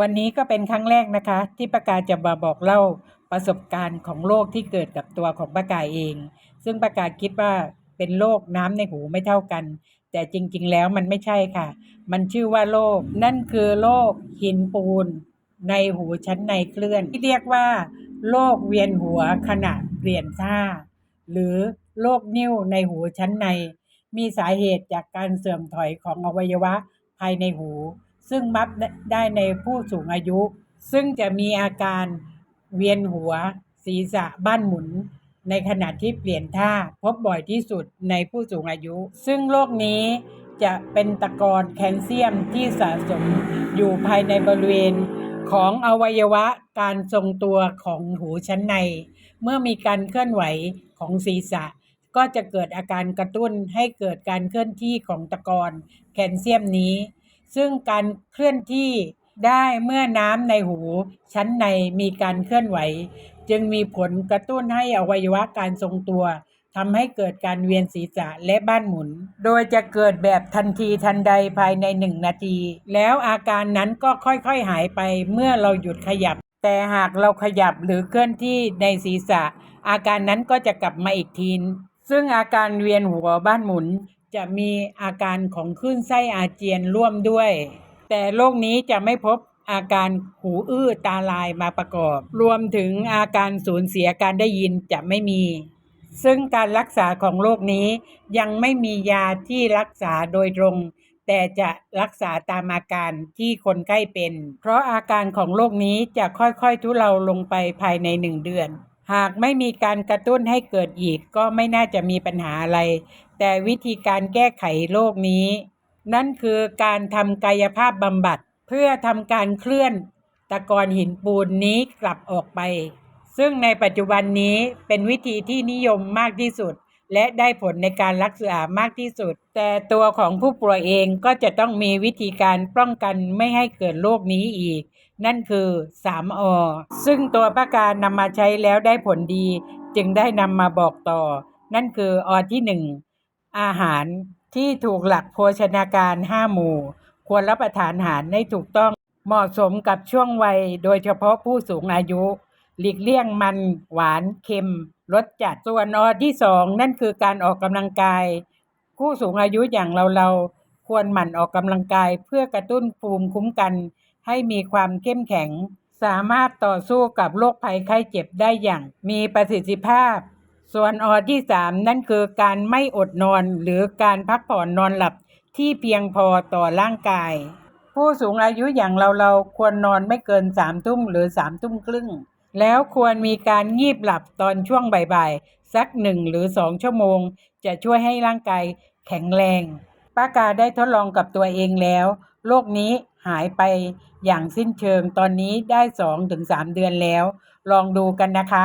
วันนี้ก็เป็นครั้งแรกนะคะ ที่ป้ากาศจะมาบอกเล่าประสบการณ์ของโรคที่เกิดกับตัวของป้ากาศเอง ซึ่งป้ากาศคิดว่าเป็นโรคน้ำในหูไม่เท่ากัน แต่จริง ๆ แล้วมันไม่ใช่ค่ะ มันชื่อว่าโรคนั่นคือโรคหินปูน ในหูชั้นในเคลื่อน ที่เรียกว่าโรคเวียนหัวขณะเปลี่ยนท่า หรือโรคนิ่วในหูชั้นใน มีสาเหตุจากการเสื่อมถอยของอวัยวะภายในหู ซึ่งมักได้ในผู้สูงอายุ ซึ่งจะมีอาการเวียนหัว ศีรษะบ้านหมุน ในขณะที่เปลี่ยนท่าพบบ่อยที่สุดในผู้สูงอายุ ซึ่งโรคนี้จะเป็นตะกอนแคลเซียมที่สะสมอยู่ภายในบริเวณของอวัยวะการทรงตัวของหูชั้นใน เมื่อมีการเคลื่อนไหวของศีรษะ ก็จะเกิดอาการกระตุ้นให้เกิดการเคลื่อนที่ของตะกอนแคลเซียมนี้ ซึ่งการเคลื่อนที่ได้เมื่อน้ำในหูชั้นในมีการเคลื่อนไหว จึงมีผลกระตุ้นให้อวัยวะการทรงตัวทำให้เกิดการเวียนศีรษะและบ้านหมุน โดยจะเกิดแบบทันทีทันใดภายในหนึ่งนาที แล้วอาการนั้นก็ค่อยๆหายไปเมื่อเราหยุดขยับ แต่หากเราขยับหรือเคลื่อนที่ในศีรษะ อาการนั้นก็จะกลับมาอีกที ซึ่งอาการเวียนหัวบ้านหมุน จะมีอาการของคลื่นไส้อาเจียนร่วมด้วย แต่โรคนี้จะไม่พบอาการหูอื้อตาลายมาประกอบ รวมถึงอาการสูญเสียการได้ยินจะไม่มี ซึ่งการรักษาของโรคนี้ยังไม่มียาที่รักษาโดยตรง แต่จะรักษาตามอาการที่คนไข้เป็น เพราะอาการของโรคนี้จะค่อยๆทุเลาลงไปภายในหนึ่งเดือน หากไม่มีการกระตุ้นให้เกิดอีกก็ไม่น่าจะมีปัญหาอะไร แต่วิธีการแก้ไขโรคนี้ นั่นคือการทำกายภาพบำบัด เพื่อทำการเคลื่อนตะกอนหินปูนนี้กลับออกไป ซึ่งในปัจจุบันนี้เป็นวิธีที่นิยมมากที่สุด และได้ผลในการรักษามากที่สุด แต่ตัวของผู้ป่วยเองก็จะต้องมีวิธีการป้องกันไม่ให้เกิดโรคนี้อีก นั่นคือ3อซึ่งตัวป้าการนำมาใช้แล้วได้ผลดี จึงได้นำมาบอกต่อ นั่นคืออที่ 1 อาหารที่ถูกหลักโภชนาการ 5 หมู่ ควรรับประทานอาหารให้ถูกต้องเหมาะสมกับช่วงวัย โดยเฉพาะผู้สูงอายุ หลีกเลี่ยงมันหวานเค็มรสจัดส่วนอที่สองนั่นคือการออกกำลังกาย ผู้สูงอายุอย่างเราเราควรหมั่นออกกำลังกายเพื่อกระตุ้นภูมิคุ้มกัน ให้มีความเข้มแข็ง สามารถต่อสู้กับโรคภัยไข้เจ็บได้อย่าง มีประสิทธิภาพ ส่วนอที่สามนั่นคือการไม่อดนอนหรือการพักผ่อนนอนหลับที่เพียงพอต่อร่างกาย ผู้สูงอายุอย่างเราเราควรนอนไม่เกินสามทุ่มหรือสามทุ่มครึ่ง แล้วควรมีการงีบหลับตอนช่วงบ่ายๆ สักหนึ่งหรือสองชั่วโมง จะช่วยให้ร่างกายแข็งแรง ป้ากาได้ทดลองกับตัวเองแล้ว โรคนี้หายไปอย่างสิ้นเชิงตอนนี้ได้2-3เดือนแล้ว ลองดูกันนะคะ